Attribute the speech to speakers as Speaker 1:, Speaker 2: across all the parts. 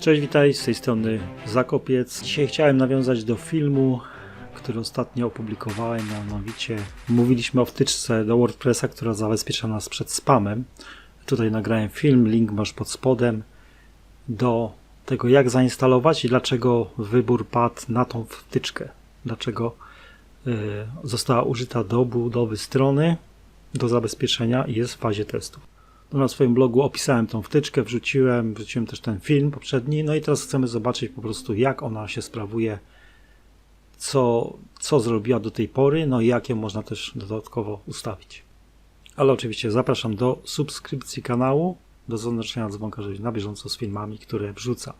Speaker 1: Cześć, witaj, z tej strony Zakopiec. Dzisiaj chciałem nawiązać do filmu, który ostatnio opublikowałem, mianowicie mówiliśmy o wtyczce do WordPressa, która zabezpiecza nas przed spamem. Tutaj nagrałem film, link masz pod spodem do tego jak zainstalować i dlaczego wybór padł na tą wtyczkę. Dlaczego y, została użyta do budowy strony do zabezpieczenia i jest w fazie testów. No, na swoim blogu opisałem tą wtyczkę, wrzuciłem, wrzuciłem też ten film poprzedni, no i teraz chcemy zobaczyć po prostu jak ona się sprawuje, co, co zrobiła do tej pory, no i jakie można też dodatkowo ustawić. Ale oczywiście zapraszam do subskrypcji kanału, do zaznaczenia dzwonka, żeby na bieżąco z filmami, które wrzucam.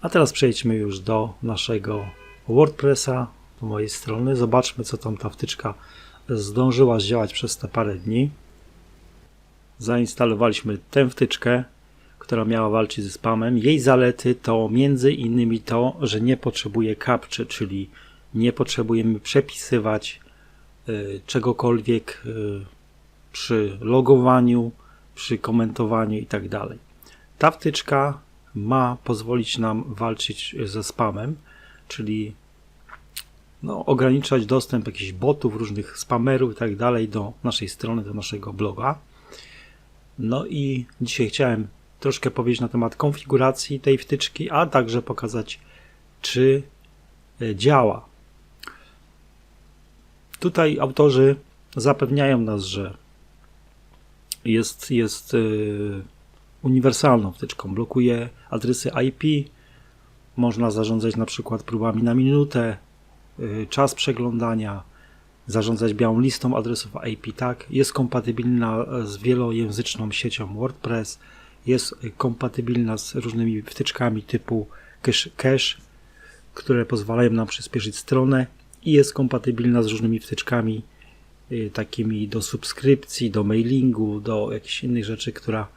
Speaker 1: A teraz przejdźmy już do naszego WordPressa, do mojej strony. Zobaczmy, co tam ta wtyczka zdążyła zdziałać przez te parę dni zainstalowaliśmy tę wtyczkę, która miała walczyć ze spamem. Jej zalety to między innymi to, że nie potrzebuje captcha, czyli nie potrzebujemy przepisywać y, czegokolwiek y, przy logowaniu, przy komentowaniu itd. Ta wtyczka ma pozwolić nam walczyć ze spamem, czyli no, ograniczać dostęp jakichś botów, różnych spamerów itd. do naszej strony, do naszego bloga. No i dzisiaj chciałem troszkę powiedzieć na temat konfiguracji tej wtyczki, a także pokazać, czy e, działa. Tutaj autorzy zapewniają nas, że jest, jest yy, uniwersalną wtyczką. Blokuje adresy IP, można zarządzać na przykład próbami na minutę, yy, czas przeglądania, zarządzać białą listą adresów IP, tak? Jest kompatybilna z wielojęzyczną siecią WordPress, jest kompatybilna z różnymi wtyczkami typu cache, cache które pozwalają nam przyspieszyć stronę i jest kompatybilna z różnymi wtyczkami y, takimi do subskrypcji, do mailingu, do jakichś innych rzeczy, która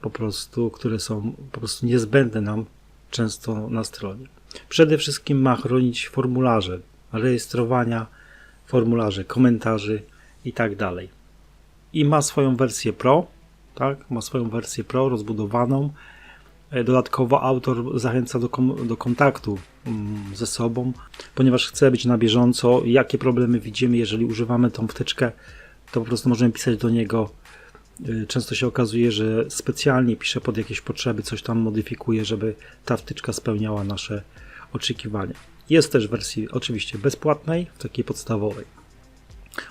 Speaker 1: po prostu, które są po prostu niezbędne nam często na stronie. Przede wszystkim ma chronić formularze rejestrowania, formularze, komentarzy i tak dalej. I ma swoją wersję Pro, tak? Ma swoją wersję Pro rozbudowaną. E, Dodatkowo autor zachęca do, do kontaktu mm, ze sobą, ponieważ chce być na bieżąco, jakie problemy widzimy, jeżeli używamy tą wtyczkę, to po prostu możemy pisać do niego. E, Często się okazuje, że specjalnie pisze pod jakieś potrzeby, coś tam modyfikuje, żeby ta wtyczka spełniała nasze oczekiwania. Jest też w wersji oczywiście bezpłatnej, takiej podstawowej.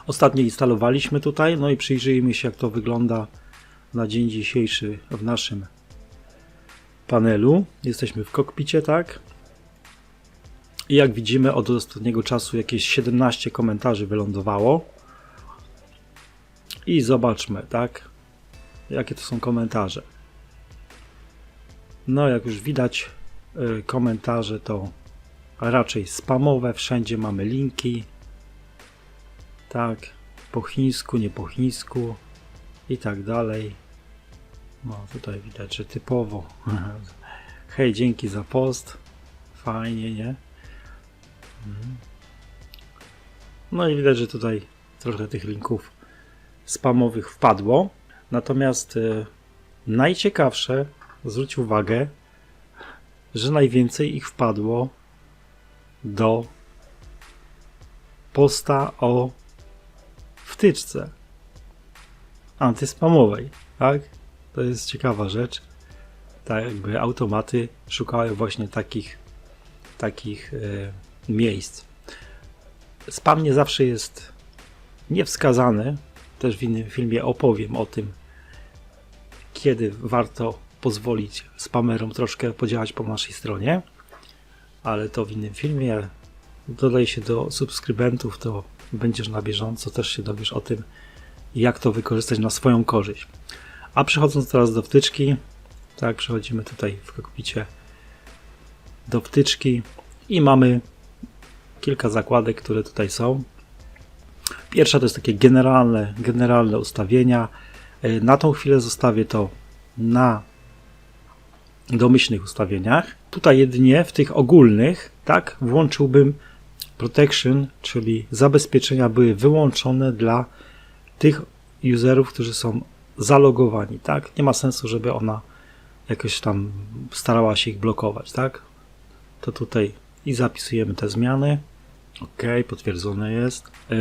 Speaker 1: Ostatnio instalowaliśmy tutaj, no i przyjrzyjmy się jak to wygląda na dzień dzisiejszy w naszym panelu. Jesteśmy w kokpicie, tak? I jak widzimy od ostatniego czasu jakieś 17 komentarzy wylądowało. I zobaczmy, tak? Jakie to są komentarze. No, jak już widać, y, komentarze to raczej spamowe, wszędzie mamy linki. Tak, po chińsku, nie po chińsku i tak dalej. No tutaj widać, że typowo. Hej, dzięki za post. Fajnie, nie? Mhm. No i widać, że tutaj trochę tych linków spamowych wpadło. Natomiast y, najciekawsze, zwróć uwagę, że najwięcej ich wpadło do posta o wtyczce antyspamowej, tak? To jest ciekawa rzecz. Tak jakby automaty szukają właśnie takich takich e, miejsc. Spam nie zawsze jest niewskazany. Też w innym filmie opowiem o tym, kiedy warto pozwolić spamerom troszkę podziałać po naszej stronie ale to w innym filmie. Dodaj się do subskrybentów, to będziesz na bieżąco, też się dowiesz o tym, jak to wykorzystać na swoją korzyść. A przechodząc teraz do wtyczki, tak, przechodzimy tutaj w kokpicie do wtyczki i mamy kilka zakładek, które tutaj są. Pierwsza to jest takie generalne, generalne ustawienia. Na tą chwilę zostawię to na domyślnych ustawieniach. Tutaj jedynie w tych ogólnych, tak, włączyłbym protection, czyli zabezpieczenia były wyłączone dla tych userów, którzy są zalogowani, tak? Nie ma sensu, żeby ona jakoś tam starała się ich blokować, tak? To tutaj i zapisujemy te zmiany. OK, potwierdzone jest. E,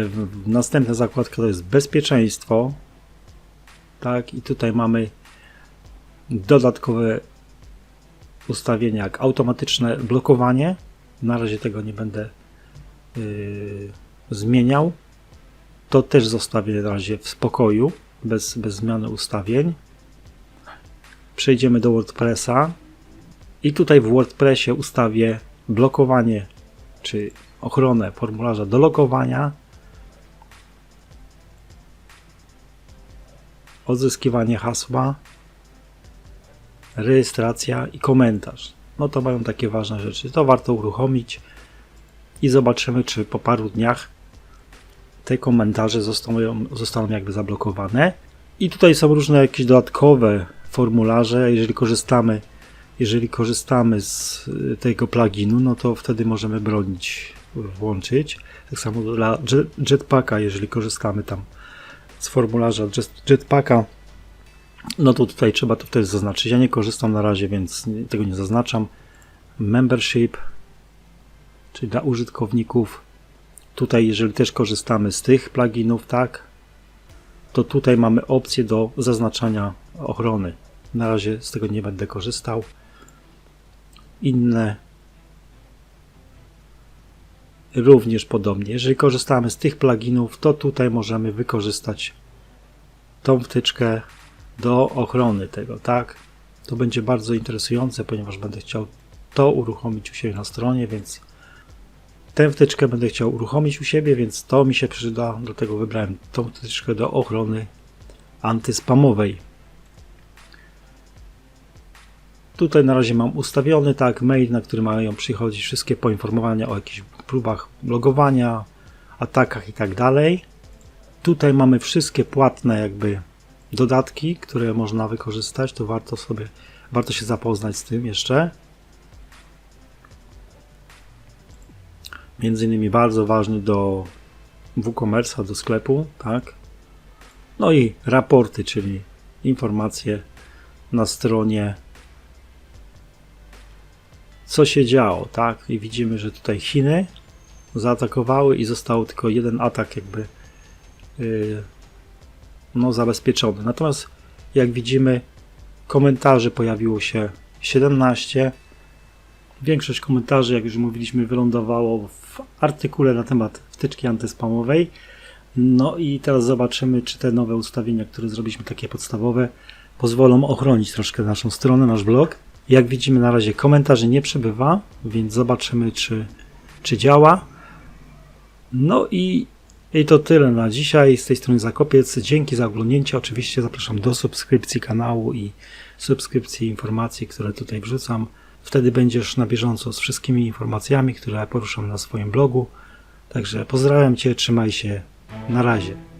Speaker 1: Następna zakładka to jest bezpieczeństwo. Tak, i tutaj mamy dodatkowe ustawienia jak automatyczne blokowanie. Na razie tego nie będę yy, zmieniał. To też zostawię na razie w spokoju, bez, bez zmiany ustawień. Przejdziemy do WordPressa i tutaj w WordPressie ustawię blokowanie czy ochronę formularza do logowania, odzyskiwanie hasła, rejestracja i komentarz. No to mają takie ważne rzeczy. To warto uruchomić i zobaczymy, czy po paru dniach te komentarze zostaną, zostaną jakby zablokowane. I tutaj są różne jakieś dodatkowe formularze. Jeżeli korzystamy, jeżeli korzystamy z y, tego pluginu, no to wtedy możemy bronić, włączyć. Tak samo dla Jet- Jetpacka, jeżeli korzystamy tam z formularza Jet- Jetpacka, no to tutaj trzeba to wtedy zaznaczyć. Ja nie korzystam na razie, więc tego nie zaznaczam. Membership, czyli dla użytkowników. Tutaj, jeżeli też korzystamy z tych pluginów, tak, to tutaj mamy opcję do zaznaczania ochrony. Na razie z tego nie będę korzystał. Inne również podobnie. Jeżeli korzystamy z tych pluginów, to tutaj możemy wykorzystać tą wtyczkę do ochrony tego, tak? To będzie bardzo interesujące, ponieważ będę chciał to uruchomić u siebie na stronie, więc tę wtyczkę będę chciał uruchomić u siebie, więc to mi się przyda. Do tego wybrałem tą wtyczkę do ochrony antyspamowej. Tutaj na razie mam ustawiony tak mail, na który mają przychodzić wszystkie poinformowania o jakichś próbach logowania, atakach i tak dalej. Tutaj mamy wszystkie płatne jakby dodatki, które można wykorzystać, to warto sobie, warto się zapoznać z tym jeszcze. Między innymi bardzo ważny do WooCommerce'a, do sklepu, tak. No i raporty, czyli informacje na stronie, co się działo, tak. I widzimy, że tutaj Chiny zaatakowały i został tylko jeden atak jakby yy, no, zabezpieczony. Natomiast jak widzimy, komentarzy pojawiło się 17. Większość komentarzy, jak już mówiliśmy, wylądowało w artykule na temat wtyczki antyspamowej. No i teraz zobaczymy, czy te nowe ustawienia, które zrobiliśmy, takie podstawowe, pozwolą ochronić troszkę naszą stronę, nasz blog. Jak widzimy, na razie komentarzy nie przybywa, więc zobaczymy, czy, czy działa. No i i to tyle na dzisiaj. Z tej strony Zakopiec. Dzięki za oglądnięcie. Oczywiście zapraszam do subskrypcji kanału i subskrypcji informacji, które tutaj wrzucam. Wtedy będziesz na bieżąco z wszystkimi informacjami, które poruszam na swoim blogu. Także pozdrawiam Cię, trzymaj się. Na razie.